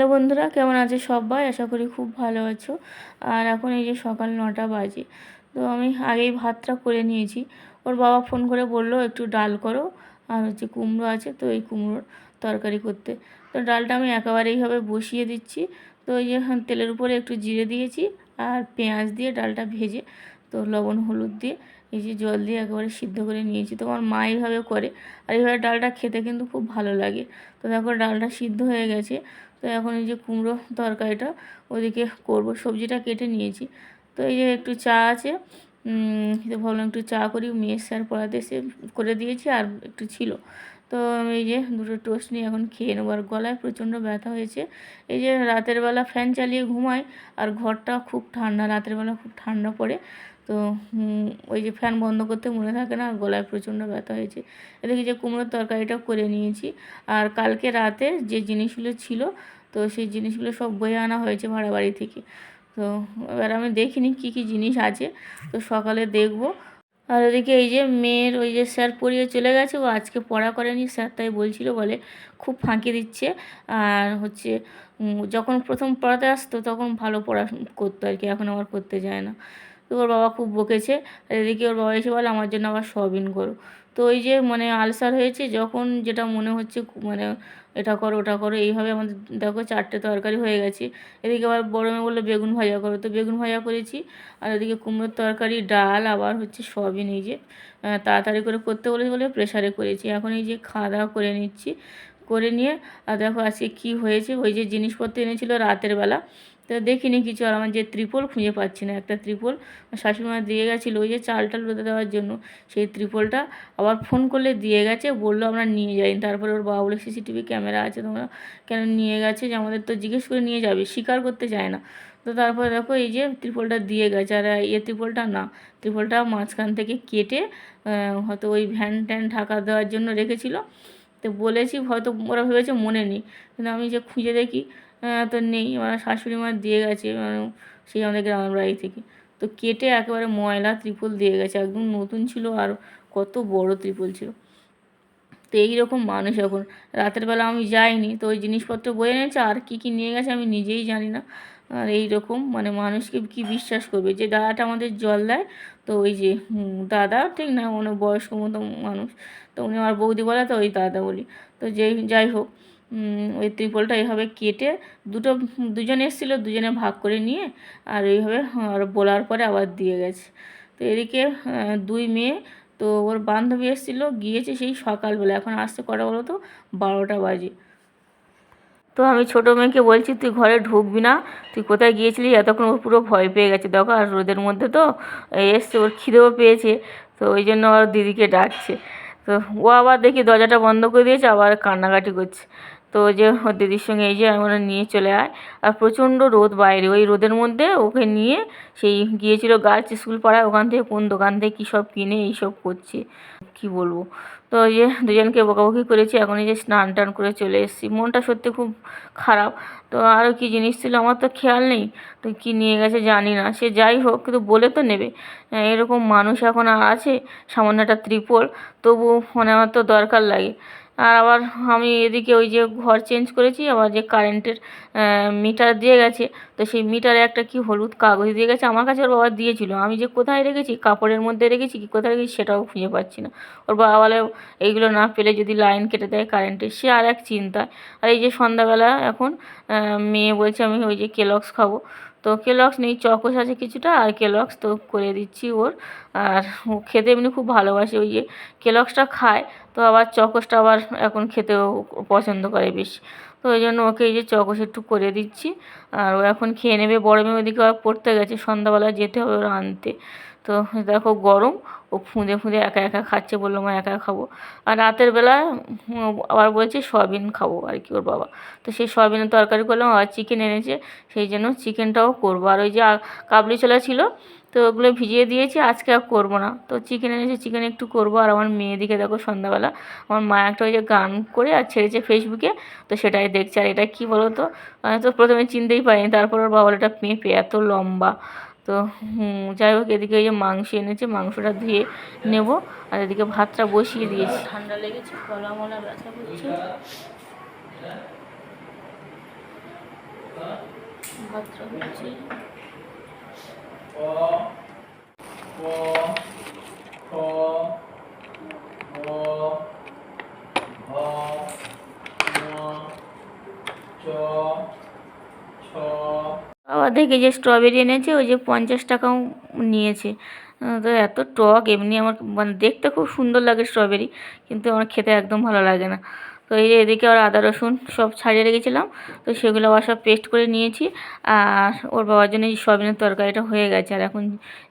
Hello বন্ধুরা, কেমন আছে সবাই? আশা করি খুব ভালো আছো। আর এখন এই যে সকাল নটা বাজে, তো আমি আগেই ভাতটা করে নিয়েছি। ওর বাবা ফোন করে বলল, একটু ডাল করো, আর হচ্ছে কুমড়ো আছে তো এই কুমড়োর তরকারি করতে। তো ডালটা আমি একেবারে এইভাবে বসিয়ে দিচ্ছি। তো ওই যে তেলের উপরে একটু জিরে দিয়েছি আর পেঁয়াজ দিয়ে ডালটা ভেজে, তো লবণ, হলুদ দিয়ে এই যে জল দিয়ে একেবারে সিদ্ধ করে নিয়েছি। তো আমার মা এইভাবে করে, আর এইভাবে ডালটা খেতে কিন্তু খুব ভালো লাগে। তো দেখো ডালটা সিদ্ধ হয়ে গেছে তো এখন এই যে কুমড়ো তরকারিটা ওদিকে করব, সবজিটা কেটে নিয়েছি। তো এই যে একটু চা আছে তো ভাবলাম একটু চা করি, মেয়ে স্যার পড়াতে এসে করে দিয়েছি আর একটু ছিল। তো এই যে দুটো টোস্ট নিয়ে এখন খেয়ে নেব, আর গলায় প্রচণ্ড ব্যথা হয়েছে। এই যে রাতের বেলা ফ্যান চালিয়ে ঘুমাই, আর ঘরটা খুব ঠান্ডা, রাতের বেলা খুব ঠান্ডা পড়ে। তো ওই যে ফ্যান বন্ধ করতে মনে থাকে না আর গলায় প্রচণ্ড ব্যথা হয়েছে। এদিকে যে কুমড়োর তরকারিটা করে নিয়েছি। আর কালকে রাতে যে জিনিসগুলো ছিল, তো সেই জিনিসগুলো সব বয়ে আনা হয়েছে ভাড়া বাড়ি থেকে। তো, এবার আমি দেখিনি কী কী জিনিস আছে, তো সকালে দেখব। আর ওদিকে এই যে মেয়ের ওই যে স্যার পড়িয়ে চলে গেছে, ও আজকে পড়া করেনি, স্যার তাই বলছিল, বলে খুব ফাঁকি দিচ্ছে। আর হচ্ছে যখন প্রথম পড়াতে আসতো, তখন ভালো পড়া করতো আর কি, এখন আবার করতে যায় না। তো ওর বাবা খুব বকেছে। আর এদিকে ওর বাবা এসে বলে, আমার জন্য আবার সয়াবিন করো। তো ওই যে মানে আলসার হয়েছে, যখন যেটা মনে হচ্ছে মানে এটা করো, ওটা করো, এইভাবে আমাদের দেখো চারটে তরকারি হয়ে গেছে। এদিকে আবার বড় মেয়ে বলল, বেগুন ভাজা করো। তো বেগুন ভাজা করেছি। আর এদিকে কুমড়োর তরকারি, ডাল, আবার হচ্ছে সয়াবিন এই যে তাড়াতাড়ি করে করতে বলেছে বলে প্রেশারে করেছি। এখন এই যে খাওয়া দাওয়া করে নিচ্ছি, করে নিয়ে, আর দেখো আজকে কী হয়েছে? ওই যে জিনিসপত্র এনেছিল রাতের বেলা। তো দেখিনি কিছু আর আমার যে ত্রিপল খুঁজে পাচ্ছি না। একটা ত্রিপল শাশুড়িমা দিয়ে গেছিল ওই যে চাল টাল রোদে দেওয়ার জন্য। সেই ত্রিপলটা আবার ফোন করলে দিয়ে গেছে, বলল আমরা নিয়ে যাই। তারপরে ওর বাবা বলে, সিসিটিভি ক্যামেরা আছে, তোমরা কেন নিয়ে গেছে? যে আমাদের তো জিজ্ঞেস করে নিয়ে যাবে স্বীকার করতে চায় না। তো তারপরে দেখো এই যে ত্রিপলটা দিয়ে গেছে, আর এ ত্রিপলটা না, ত্রিপলটা মাঝখান থেকে কেটে হয়তো ওই ভ্যান ট্যান ঢাকা দেওয়ার জন্য রেখেছিল। তো বলেছি, হয়তো ওরা ভেবেছে মনে নেই। কিন্তু আমি যে খুঁজে দেখি তো নেই। আমার শাশুড়ি মা দিয়ে গেছে মানে সেই আমাদের গ্রামের বাড়ি থেকে। তো কেটে একেবারে ময়লা ত্রিপল দিয়ে গেছে। একদম নতুন ছিল আর কত বড় ত্রিপল ছিল। তো এইরকম মানুষ এখন। রাতের বেলা আমি যাইনি, তো ওই জিনিসপত্র বয়ে এনেছে, আর কী কী নিয়ে গেছে আমি নিজেই জানি না। আর এই রকম মানে মানুষকে কি বিশ্বাস করবে? যে দাদাটা আমাদের জল দেয়, তো ওই যে দাদা ঠিক না মানে বয়স্ক মতো মানুষ। তো উনি আমার বৌদি বলে, তো ওই দাদা বলি। তো যেই, যাই হোক ওই ত্রিপলটা এইভাবে কেটে দুটো, দুজনে এসেছিল, দুজনে ভাগ করে নিয়ে, আর এইভাবে, আর বলার পরে আবার দিয়ে গেছে। তো এদিকে দুই মেয়ে, তো ওর বান্ধবী এসেছিল, গিয়েছে সেই সকালবেলা, এখন আসতে কটা বলো তো? বারোটা বাজে। তো আমি ছোটো মেয়েকে বলছি, তুই ঘরে ঢুকবি না, তুই কোথায় গিয়েছিলি? এতক্ষণ ও পুরো ভয় পেয়ে গেছে। দেখো, আর রোদের মধ্যে তো এসছে, ওর খিদেও পেয়েছে। তো ওই জন্য ওর দিদিকে ডাকছে। তো ও আবার দেখি দরজাটা বন্ধ করে দিয়েছে, আবার কান্নাকাটি করছে। তো যে দিদির সঙ্গে এই যে আমরা নিয়ে চলে আয়। আর প্রচণ্ড রোদ বাইরে ওই রোদের মধ্যে ওকে নিয়ে সেই গিয়েছিল গার্লস স্কুল পাড়ায় ওখান থেকে কোন দোকান থেকে কী সব কিনে এইসব করছে কি বলব। তো ওই যে দুজনকে বকাবকি করেছি এখন এই যে স্নান টান করে চলে এসেছি। মনটা সত্যি খুব খারাপ। তো আরও কী জিনিস ছিল আমার তো খেয়াল নেই। তো কী নিয়ে গেছে জানি না। সে যাই হোক কিন্তু বলে তো নেবে। হ্যাঁ, এরকম মানুষ এখন আর আছে সামান্য একটা ত্রিপল। তবু মানে আমার তো দরকার লাগে। আর আবার আমি এদিকে ওই যে ঘর চেঞ্জ করেছি, আবার যে কারেন্টের মিটার দিয়ে গেছে। তো সেই মিটারে একটা কি হলুদ কাগজ দিয়ে গেছে, আমার কাছে ওর বাবা দিয়েছিল। আমি যে কোথায় রেখেছি, কাপড়ের মধ্যে রেখেছি, কি কোথায় রেখেছি সেটাও খুঁজে পাচ্ছি না। ওর বাবা বলে, এইগুলো না পেলে যদি লাইন কেটে দেয় কারেন্টের সে আর এক চিন্তা আর এই যে সন্ধ্যাবেলা এখন মেয়ে বলছে, আমি ওই যে কেলক্স খাব। তো কেলক্স নেই, চকোস আছে কিছুটা, আর কেলক্স তো করে দিচ্ছি ওর। আর খেতে এমনি খুব ভালোবাসে, ওই যে কেলক্সটা খায়। তো আবার চকোসটা আবার এখন খেতেও পছন্দ করে বেশি। তো ওই জন্য ওকে এই যে চকোস একটু করে দিচ্ছি। আর ও এখন খেয়ে নেবে। বড় মেয়ে ওদিকে আবার পড়তে গেছে। সন্ধ্যাবেলা যেতে হবে ওর আনতে। তো দেখো গরম। ও ফুঁদে ফুঁদে একা একা খাচ্ছে বলল, মা, একা খাব। আর রাতের বেলা আবার বলছে, সয়াবিন খাব আর কি ওর বাবা। তো সেই সয়াবিনের তরকারি করলাম। আবার চিকেন এনেছে। সেই জন্য চিকেনটাও করব। আর ওই যে কাবলি ছোলা ছিল তো ওগুলো ভিজিয়ে দিয়েছি, আজকে আর করব না। তো চিকেন এনেছে চিকেন একটু করব। আর আমার মেয়েদিকে দেখো সন্ধ্যাবেলা, আমার মা একটা ওই যে গান করে আর ছেড়েছে ফেসবুকে তো সেটাই দেখছে। আর এটা কী বলো তো তো প্রথমে চিনতেই পারিনি, তারপর ওর বাবা এটা পেঁপে এত লম্বা। তো যাই হোক, এদিকে ওই যে মাংস এনেছে, মাংসটা ধুয়ে নেব। আর এদিকে ভাতটা বসিয়ে দিয়েছি। ঠান্ডা লেগেছে গলা মলা ব্যথা করছে। ভাতটা হচ্ছে। আবার দেখি যে স্ট্রবেরি এনেছে, ওই যে পঞ্চাশ টাকাও নিয়েছে। তো এত টক, এমনি আমার মানে দেখতে খুব সুন্দর লাগে স্ট্রবেরি কিন্তু আমার খেতে একদম ভালো লাগে না। তো এই এদিকে আর আদা, রসুন সব ছাড়িয়ে রেখেছিলাম। তো সেগুলো আবার সব পেস্ট করে নিয়েছি। আর ওর বাবার জন্য এই সয়াবিনের তরকারিটা হয়ে গেছে। আর এখন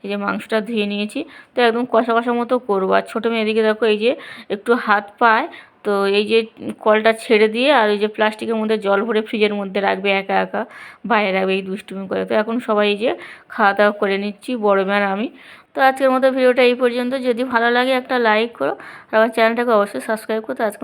এই যে মাংসটা ধুয়ে নিয়েছি। তো একদম কষা কষা মতো করব। আর ছোটো মেয়ে এদিকে দেখো, এই যে একটু হাত পায়। তো এই যে কলটা ছেড়ে দিয়ে আর ওই যে প্লাস্টিকের মধ্যে জল ভরে ফ্রিজের মধ্যে রাখবে একা একা, বাইরে রাখবে এই দুষ্টুমি করে। তো এখন সবাই যে খাওয়া দাওয়া করে নিচ্ছি, বড় মেয়ে আর আমি। তো আজকের মতো ভিডিওটা এই পর্যন্ত। যদি ভালো লাগে একটা লাইক করো। আর আমার চ্যানেলটাকে অবশ্যই সাবস্ক্রাইব করো। তো আজকে